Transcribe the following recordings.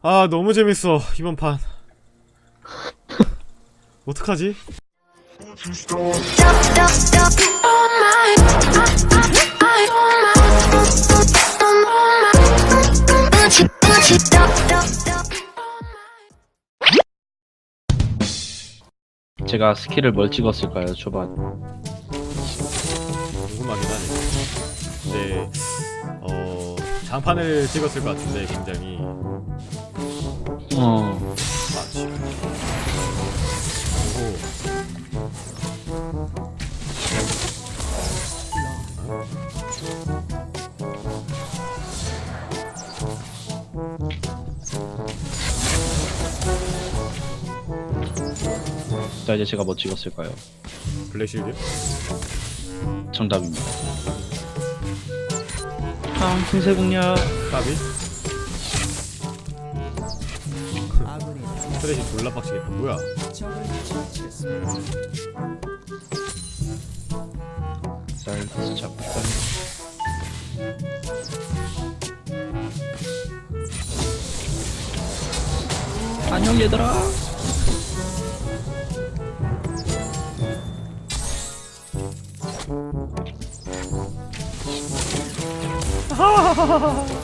아 너무 재밌어 이번 판. 어떡하지? 제가 스킬을 뭘 찍었을까요 초반? 궁금하긴 하네. 근데 어 장판을 찍었을 것 같은데 굉장히 어 그리고 자 이제 제가 뭐 찍었을까요 블랙실드? 정답입니다 아 신세공략 까비? 스트레시 졸라 빡치겠다. 뭐야? 사이드 잡고 안녕 얘들아. 아하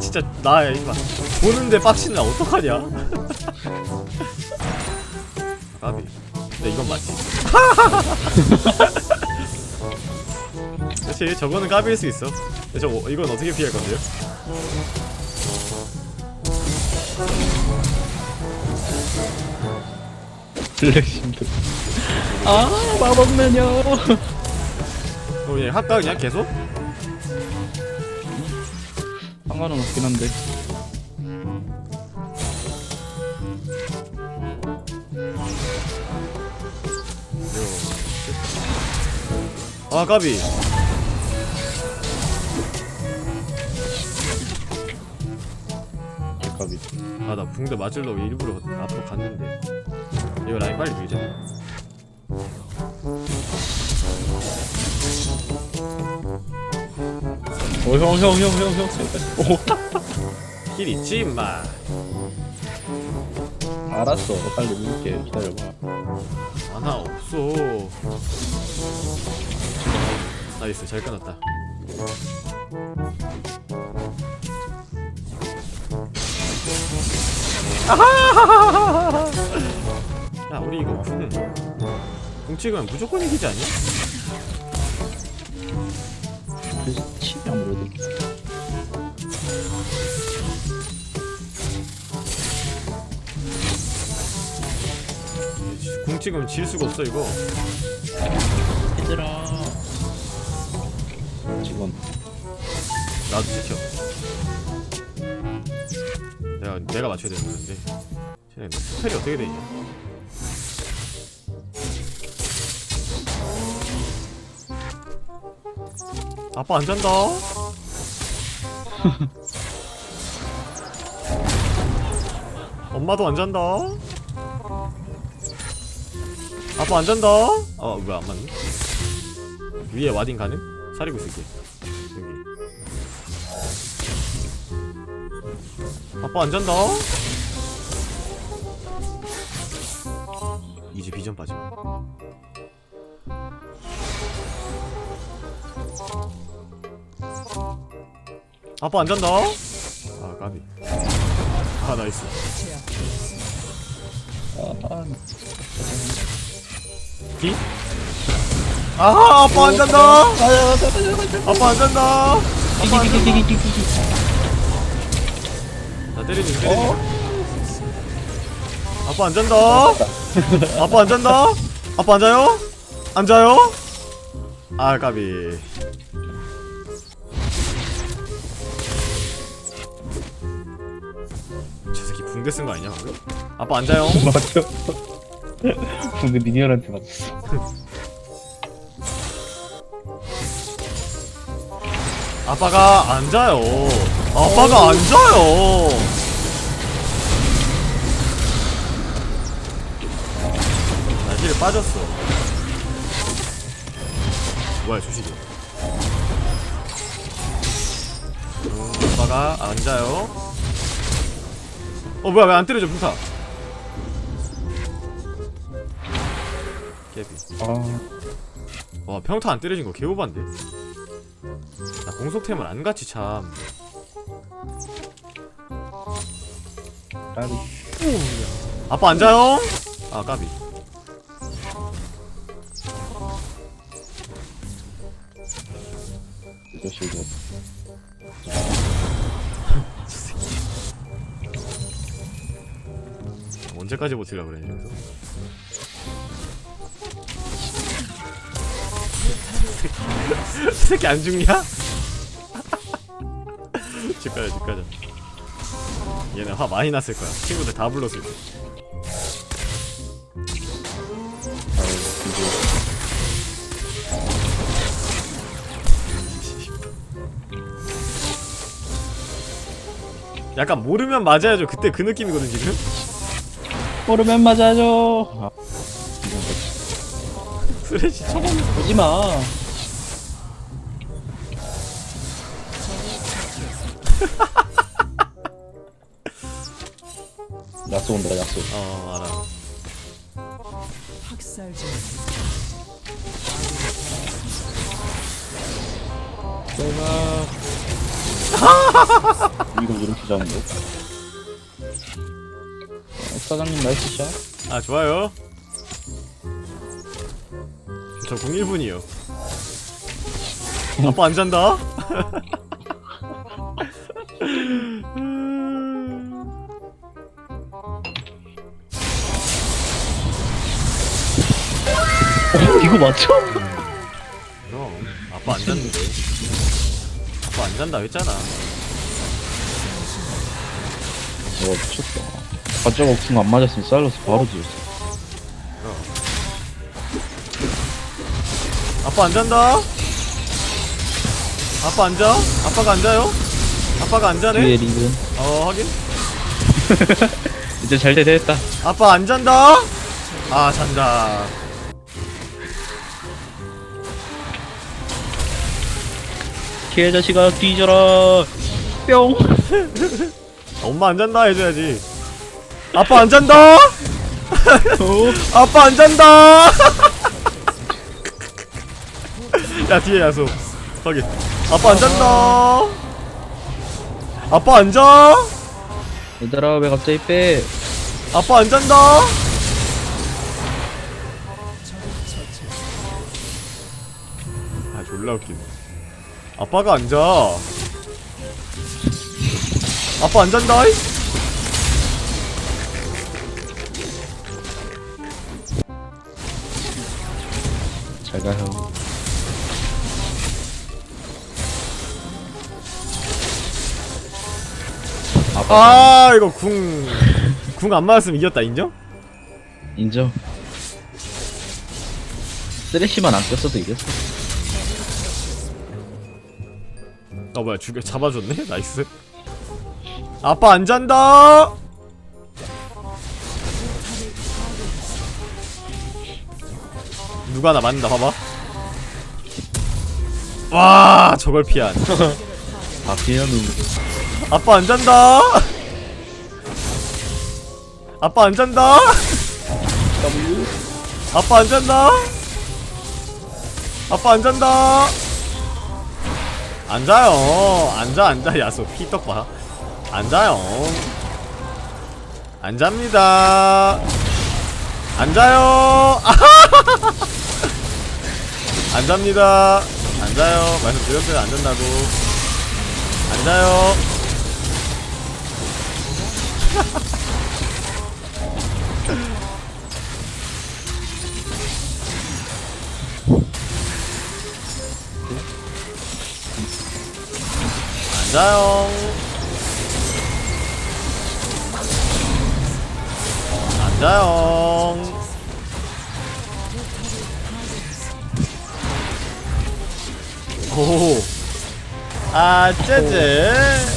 진짜 나 이거 보는데 빡치는 나 어떡하냐? 까비. 근데 이건 맞지. 그렇지 저거는 까비일 수 있어. 근데 저거 이건 어떻게 피할 건데요? 블랙심도 아 마법매녀 어, 그냥 할까 그냥 계속? 상관은 없긴 한데. 아 까비. 개값이 아나 붕대 맞으려고 일부러 앞으로 갔는데. 이거 라인 빨리 밀자 형 형 형 형형. 오힐 있지 임마. 알았어. 빨리 밀게 기다려봐. 하나 없어. 나이스 잘 끊었다. 아하하하하하. 야 우리 이거 궁, 궁 찍으면 무조건 이기지 않냐? 그렇지 아무래도 궁 찍으면 질 수가 없어 이거. 얘들아. 지금 나도 지켜 내가 내가 맞춰야 되는 건데. 쟤네 스펠이 어떻게 되냐 아빠 안 잔다 엄마도 안 잔다 아빠 안 잔다 어 뭐야 안 맞네 위에 와딩 가능? 사리고 있을게 여기 아빠 안 잔다. 이제 비전 빠짐. 아빠 안 잔다. 아 까비. 아 나이스. 아, 기? 아 아빠 안 잔다. 아빠 안 잔다. 아빠 안 잔다. 나 때리는 중. 아빠 안 잔다. 아빠 안 잔다. 아빠 안 자요? 안 자요? 아 까비. 붕대 쓴 거 아니냐 방금? 아빠 안 자요? 맞죠 근데 미니언한테 맞았어 아빠가 안 자요. 아빠가 안 자요. 나힐 빠졌어. 뭐야 조식이. 아빠가 앉아요 어 뭐야 왜 안 때려줘 풍타? 깨비. 아 와 평타 안 때려진 거 개오반데. 나 공속템을 안 같이 참. 까비 아빠 앉아요? 아 까비 언제까지 버틸라 그래 여기서? 이 새끼 안 죽냐? 집 가자 집 가자. 얘네 화 많이 났을 거야. 친구들 다 불렀을 거야. 약간 모르면 맞아야죠. 그때 그 느낌이거든 지금 모르면 맞아줘. 쓰레쉬 쳐먹는 거 오지마. 야쏘 온다 야쏘 어 알아. 학살 중 이걸 이렇게 잡는 거 어, 사장님 나이스 샷. 아 좋아요. 저 01분이요. 아빠 안 잔다? 어, 이거 맞죠? 그럼. 아빠 안 잔는데 아빠 안 잔다 했잖아. 와 미쳤다 가짜가 없으면 안 맞았으면 사일러스 바로 그럼 아빠 안 잔다? 아빠 안 자? 아빠가 안 자요? 아빠가 안 자네? 뒤에 리븐 어 확인 이제 잘 대대했다 아빠 안 잔다? 아 잔다 개 자식아 뒤져라 뿅 엄마 안 잔다 해줘야지 아빠 안 잔다? 아빠 안 잔다 야 뒤에 야수 확인 아빠 안 잔다 아빠 안 자? 얘들아 왜 갑자기 빼 아빠 안 잔다? 아 졸라 웃기네 아빠가 안 자. 아빠 안 잔다. 이? 잘 가요 아 이거 궁. 궁 안 맞았으면 이겼다 인정? 인정 쓰레쉬만 안 꼈어도 이겼어 어 뭐야 죽여 잡아줬네 나이스. 아빠 안 잔다. 누가 나 맞는다 봐봐. 와 저걸 피한. 바피아누 아빠 안 잔다. 아빠 안 잔다. 아빠 안 잔다. 아빠 안 잔다. 앉아요. 앉아 앉아 야수 피떡 봐. 앉아요. 앉합니다. 앉아요. 앉합니다. 앉아요. 말씀드렸어요. 안 잔다고. 앉아요. 앉아요. 앉아요. 오. 아, 째제.